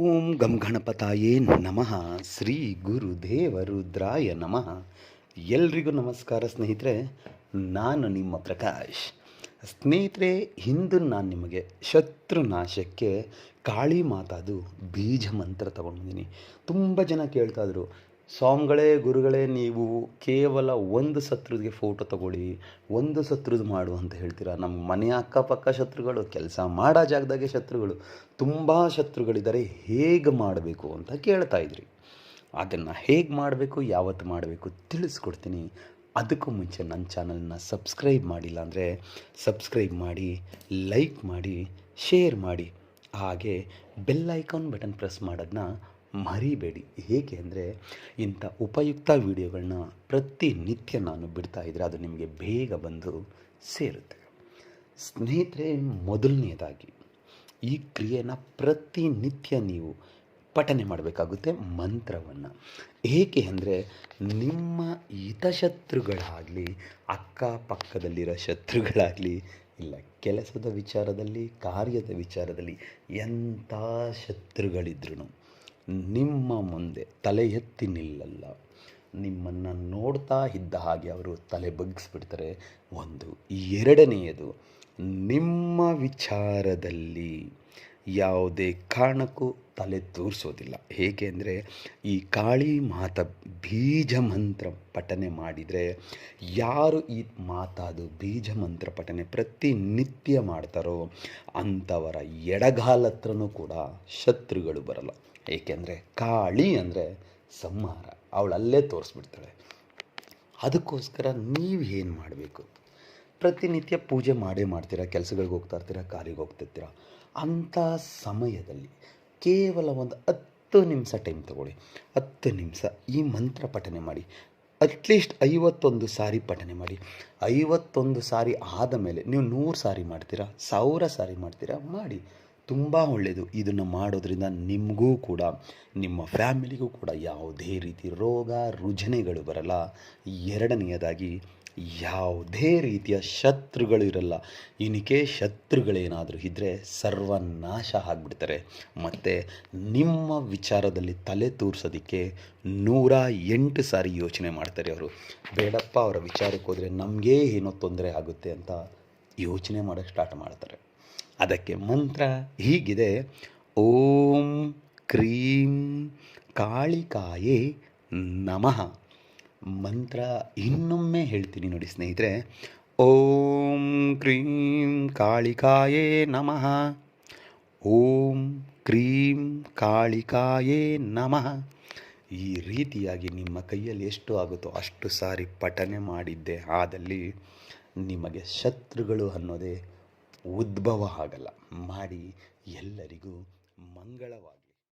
ಓಂ ಗಂ ಗಣಪತಾಯೇ ನಮಃ. ಶ್ರೀ ಗುರುದೇವ ರುದ್ರಾಯ ನಮಃ. ಎಲ್ರಿಗೂ ನಮಸ್ಕಾರ ಸ್ನೇಹಿತರೆ, ನಾನು ನಿಮ್ಮ ಪ್ರಕಾಶ್. ಸ್ನೇಹಿತರೆ, ಇಂದು ನಾನು ನಿಮಗೆ ಶತ್ರು ನಾಶಕ್ಕೆ ಕಾಳಿ ಮಾತಾದು ಬೀಜ ಮಂತ್ರ ತಗೊಂಡಿದ್ದೀನಿ. ತುಂಬ ಜನ ಕೇಳ್ತಾ ಇದ್ರು ಸ್ವಾಮಿಗಳೇ ಗುರುಗಳೇ ನೀವು ಕೇವಲ ಒಂದು ಶತ್ರುಗೆ ಫೋಟೋ ತಗೊಳ್ಳಿ, ಒಂದು ಶತ್ರುದು ಮಾಡು ಅಂತ ಹೇಳ್ತೀರಾ? ನಮ್ಮ ಮನೆ ಅಕ್ಕಪಕ್ಕ ಶತ್ರುಗಳು, ಕೆಲಸ ಮಾಡೋ ಜಾಗದಾಗೆ ಶತ್ರುಗಳು, ತುಂಬ ಶತ್ರುಗಳಿದ್ದಾರೆ, ಹೇಗೆ ಮಾಡಬೇಕು ಅಂತ ಕೇಳ್ತಾ ಇದ್ರಿ. ಅದನ್ನು ಹೇಗೆ ಮಾಡಬೇಕು, ಯಾವತ್ತು ಮಾಡಬೇಕು ತಿಳಿಸ್ಕೊಡ್ತೀನಿ. ಅದಕ್ಕೂ ಮುಂಚೆ ನನ್ನ ಚಾನಲನ್ನ ಸಬ್ಸ್ಕ್ರೈಬ್ ಮಾಡಿಲ್ಲ ಅಂದರೆ ಸಬ್ಸ್ಕ್ರೈಬ್ ಮಾಡಿ, ಲೈಕ್ ಮಾಡಿ, ಶೇರ್ ಮಾಡಿ. ಹಾಗೆ ಬೆಲ್ ಐಕಾನ್ ಬಟನ್ ಪ್ರೆಸ್ ಮಾಡೋದನ್ನ ಮರಿಬೇಡಿ. ಹೇಗೆ ಅಂದರೆ ಇಂಥ ಉಪಯುಕ್ತ ವಿಡಿಯೋಗಳನ್ನ ಪ್ರತಿನಿತ್ಯ ನಾನು ಬಿಡ್ತಾ ಇದ್ದರೆ ಅದು ನಿಮಗೆ ಬೇಗ ಬಂದು ಸೇರುತ್ತೆ. ಸ್ನೇಹಿತರೆ, ಮೊದಲನೇದಾಗಿ ಈ ಕ್ರಿಯೆನ ಪ್ರತಿನಿತ್ಯ ನೀವು ಪಠನೆ ಮಾಡಬೇಕಾಗುತ್ತೆ ಮಂತ್ರವನ್ನು. ಏಕೆ ಅಂದರೆ ನಿಮ್ಮ ಹಿತಶತ್ರುಗಳಾಗಲಿ ಅಕ್ಕಪಕ್ಕದಲ್ಲಿರೋ ಶತ್ರುಗಳಾಗಲಿ, ಇಲ್ಲ ಕೆಲಸದ ವಿಚಾರದಲ್ಲಿ, ಕಾರ್ಯದ ವಿಚಾರದಲ್ಲಿ ಎಂಥ ಶತ್ರುಗಳಿದ್ರೂ ನಿಮ್ಮ ಮುಂದೆ ತಲೆ ಎತ್ತಿ ನಿಲ್ಲಲ್ಲ. ನಿಮ್ಮನ್ನು ನೋಡ್ತಾ ಇದ್ದ ಹಾಗೆ ಅವರು ತಲೆ ಬಗ್ಗಿಸ್ಬಿಡ್ತಾರೆ. ಒಂದು. ಎರಡನೆಯದು, ನಿಮ್ಮ ವಿಚಾರದಲ್ಲಿ ಯಾವುದೇ ಕಾರಣಕ್ಕೂ ತಲೆ ತೂರಿಸೋದಿಲ್ಲ. ಹೇಗೆ ಅಂದರೆ, ಈ ಕಾಳಿ ಮಾತ ಬೀಜ ಮಂತ್ರ ಪಠನೆ ಮಾಡಿದರೆ, ಯಾರು ಈ ಮಾತಾದು ಬೀಜ ಮಂತ್ರ ಪಠನೆ ಪ್ರತಿನಿತ್ಯ ಮಾಡ್ತಾರೋ, ಅಂಥವರ ಎಡಗಾಲ ಹತ್ರನೂ ಕೂಡ ಶತ್ರುಗಳು ಬರಲ್ಲ. ಏಕೆಂದರೆ ಕಾಳಿ ಅಂದರೆ ಸಂಹಾರ. ಅವಳಲ್ಲೇ ತೋರಿಸ್ಬಿಡ್ತಾಳೆ. ಅದಕ್ಕೋಸ್ಕರ ನೀವು ಏನು ಮಾಡಬೇಕು? ಪ್ರತಿನಿತ್ಯ ಪೂಜೆ ಮಾಡೇ ಮಾಡ್ತೀರಾ? ಕೆಲಸಗಳಿಗೆ ಹೋಗ್ತಾ ಇರ್ತೀರಾ? ಕಾರಿಗೆ ಹೋಗ್ತಿರ್ತೀರ ಅಂಥ ಸಮಯದಲ್ಲಿ ಕೇವಲ ಒಂದು ಹತ್ತು ನಿಮಿಷ ಟೈಮ್ ತಗೊಳ್ಳಿ. ಹತ್ತು ನಿಮಿಷ ಈ ಮಂತ್ರ ಪಠನೆ ಮಾಡಿ. ಅಟ್ಲೀಸ್ಟ್ ಐವತ್ತೊಂದು ಸಾರಿ ಪಠನೆ ಮಾಡಿ. ಐವತ್ತೊಂದು ಸಾರಿ ಆದ ಮೇಲೆ ನೀವು ನೂರು ಸಾರಿ ಮಾಡ್ತೀರಾ? ಸಾವಿರ ಸಾರಿ ಮಾಡ್ತೀರಾ? ಮಾಡಿ. ತುಂಬ ಒಳ್ಳೆಯದು ಇದನ್ನು ಮಾಡೋದ್ರಿಂದ ನಿಮಗೂ ಕೂಡ, ನಿಮ್ಮ ಫ್ಯಾಮಿಲಿಗೂ ಕೂಡ ಯಾವುದೇ ರೀತಿ ರೋಗ ರುಜನೆಗಳು ಬರಲ್ಲ. ಎರಡನೆಯದಾಗಿ ಯಾವುದೇ ರೀತಿಯ ಶತ್ರುಗಳು ಇರಲ್ಲ ಇನಿಕೆ ಶತ್ರುಗಳೇನಾದರೂ ಇದ್ದರೆ ಸರ್ವನಾಶ ಆಗ್ಬಿಡ್ತಾರೆ. ಮತ್ತು ನಿಮ್ಮ ವಿಚಾರದಲ್ಲಿ ತಲೆ ತೂರ್ಸೋದಕ್ಕೆ ನೂರ ಎಂಟು ಸಾರಿ ಯೋಚನೆ ಮಾಡ್ತಾರೆ ಅವರು. ಬೇಡಪ್ಪ, ಅವರ ವಿಚಾರಕ್ಕೆ ಹೋದರೆ ನಮಗೇ ಏನೋ ತೊಂದರೆ ಆಗುತ್ತೆ ಅಂತ ಯೋಚನೆ ಮಾಡೋಕ್ಕೆ ಸ್ಟಾರ್ಟ್ ಮಾಡ್ತಾರೆ. ಅದಕ್ಕೆ ಮಂತ್ರ ಹೀಗಿದೆ. ಓಂ ಕ್ರೀಂ ಕಾಳಿಕಾಯೇ ನಮಃ. ಮಂತ್ರ ಇನ್ನೊಮ್ಮೆ ಹೇಳ್ತೀನಿ ನೋಡಿ ಸ್ನೇಹಿತರೆ. ಓಂ ಕ್ರೀಂ ಕಾಳಿಕಾಯೇ ನಮಃ. ಓಂ ಕ್ರೀಂ ಕಾಳಿಕಾಯೇ ನಮಃ. ಈ ರೀತಿಯಾಗಿ ನಿಮ್ಮ ಕೈಯಲ್ಲಿ ಎಷ್ಟು ಆಗುತ್ತೋ ಅಷ್ಟು ಸಾರಿ ಪಠನೆ ಮಾಡಿದ್ದೆ. ಆದಲ್ಲಿ ನಿಮಗೆ ಶತ್ರುಗಳು ಅನ್ನೋದೇ ಉದ್ಭವ ಆಗಲ್ಲ. ಮಾಡಿ ಎಲ್ಲರಿಗೂ ಮಂಗಳವಾಗಿ